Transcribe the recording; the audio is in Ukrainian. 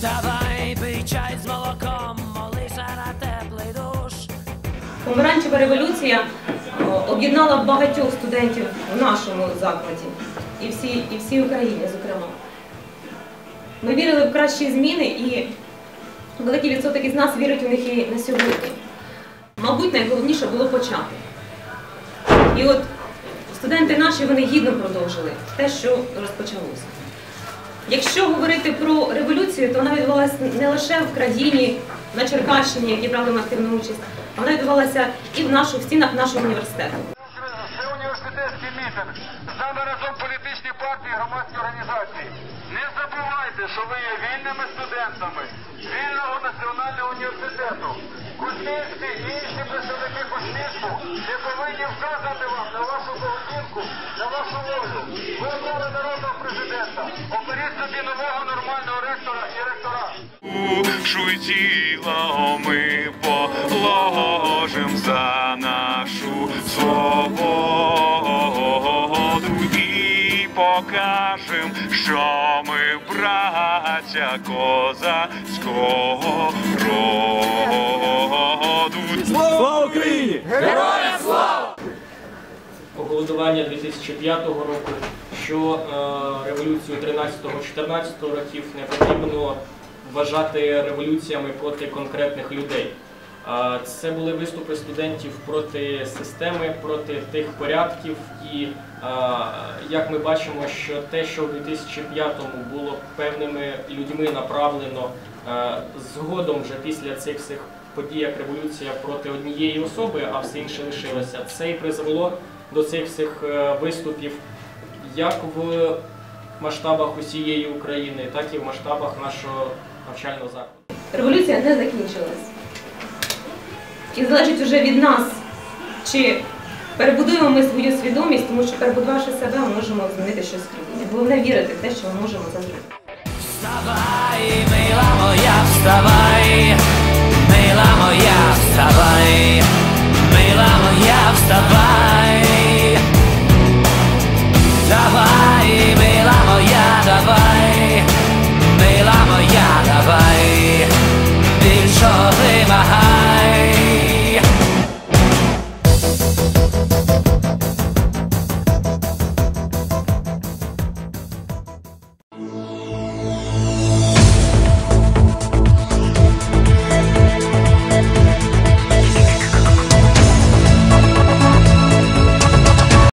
Давай пий чай з молоком, молися на теплий душ. Помаранчева революція об'єднала багатьох студентів в нашому закладі і всі, і всій Україні, зокрема. Ми вірили в кращі зміни і великий відсоток із нас вірить у них і на сьогодні. Мабуть, найголовніше було почати. І от студенти наші вони гідно продовжили те, що розпочалося. Якщо говорити про революцію, то вона відбувалася не лише в країні, на Черкащині, які брали активну участь, вона відбувалася і в нашу в стінах нашого університету. Це університетський мітинг. З нами разом політичні партії, громадські організації. Не забувайте, що ви є вільними студентами вільного національного університету. Кузьмінські і інші представники Кузьмінську не Оберіть собі нового нормального ректора і ректора. Душу й тіло ми положим за нашу свободу і покажем, що ми браття козацького роду. Слава Україні! Голодування 2005 року, що е, революцію 13-14 років не потрібно вважати революціями проти конкретних людей. Це були виступи студентів проти системи, проти тих порядків. І е, як ми бачимо, що те, що в 2005-му було певними людьми направлено, е, згодом вже після цих всіх подій, як революція проти однієї особи, а все інше лишилося, це і призвело до цих всіх е, виступів як в масштабах усієї України, так і в масштабах нашого навчального закладу. Революція не закінчилась. І залежить вже від нас, чи перебудуємо ми свою свідомість, тому що перебудувавши себе, ми можемо змінити щось в країні. Головне вірити в те, що ми можемо зробити. Вставай, мила моя, вставай, мила моя, вставай, мила моя, вставай.